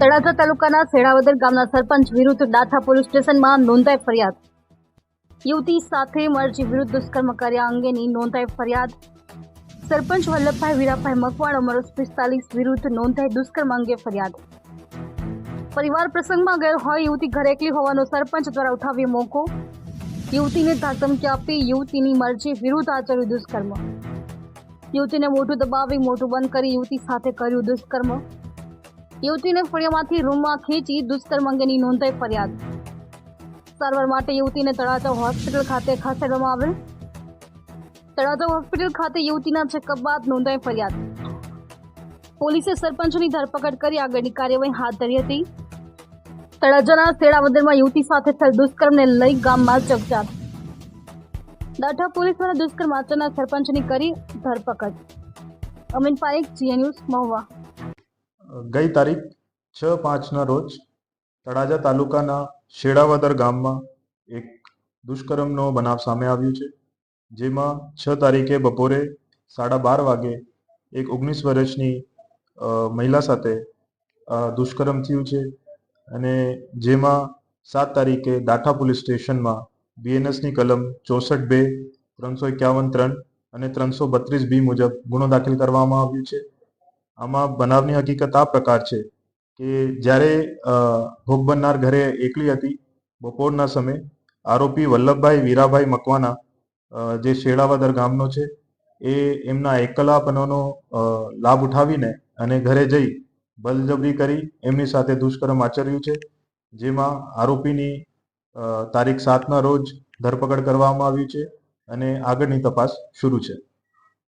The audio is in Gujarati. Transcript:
તળાજા તાલુકાના સેડાવદર ગામના સરપંચ વિરુદ્ધ ડાથા પોલીસ સ્ટેશનમાં નોંધાઈ ફરિયાદ. યુવતી સાથે મરજી વિરુદ્ધ દુષ્કર્મ કર્યા અંગેની નોંધાઈ ફરિયાદ. સરપંચ વલ્લભભાઈ વીરાભાઈ મકવાણ ઉંમર પિસ્તાલીસ, વિરુદ્ધ નોંધાઈ દુષ્કર્મ અંગે ફરિયાદ. પરિવાર પ્રસંગમાં ગયો હોય યુવતી ઘરે એકલી હોવાનો સરપંચ દ્વારા ઉઠાવ્યો મોકો. યુવતીને ધાકધમકી આપી યુવતીની મરજી વિરુદ્ધ આચર્યું દુષ્કર્મ. યુવતીને મોટું દબાવી મોટું બંધ કરી યુવતી સાથે કર્યું દુષ્કર્મ. યુવતીને ફળિયામાંથી રૂમમાં ખેંચી દુષ્કર્મ અંગેની નોંધાઈ ફરિયાદ. સારવાર માટે યુવતીને તળાજા હોસ્પિટલ ખાતે ખસેડવામાં આવેલ. તળાજા હોસ્પિટલ ખાતે યુવતીના ચેકઅપ બાદ નોંધાઈ ફરિયાદ. પોલીસે સરપંચની ધરપકડ કરી આગળની કાર્યવાહી હાથ ધરી હતી. તળાજાના સેડાવદરમાં યુવતી સાથે થયેલ દુષ્કર્મને લઈ ગામમાં ચકચાર. દાઠા પોલીસ દ્વારા દુષ્કર્મ આચરના સરપંચની કરી ધરપકડ. અમીન પારેખ જીએ ન્યૂઝ, મહુવા. ગઈ તારીખ છ પાંચના રોજ તળાજા તાલુકાના શેડાવદર ગામમાં એક દુષ્કર્મનો બનાવ સામે આવ્યો છે, જેમાં છ તારીખે બપોરે સાડા બાર વાગે એક ઓગણીસ વર્ષની મહિલા સાથે દુષ્કર્મ થયું છે અને જેમાં સાત તારીખે દાઠા પોલીસ સ્ટેશનમાં બીએનએસની કલમ ચોસઠ બે ત્રણસો એકાવન ત્રણ અને ત્રણસો બત્રીસ બી મુજબ ગુનો દાખલ કરવામાં આવ્યો છે. આમાં બનાવની હકીકત આ પ્રકાર છે કે જ્યારે ભોગ બનનાર ઘરે એકલી હતી, બપોરના સમયે આરોપી વલ્લભભાઈ વીરાભાઈ મકવાના જે શેડાવદર ગામનો છે, એ એમના એકલાપનોનો લાભ ઉઠાવીને અને ઘરે જઈ બલજબરી કરી એમની સાથે દુષ્કર્મ આચર્યું છે, જેમાં આરોપીની તારીખ સાતના રોજ ધરપકડ કરવામાં આવી છે અને આગળની તપાસ શરૂ છે.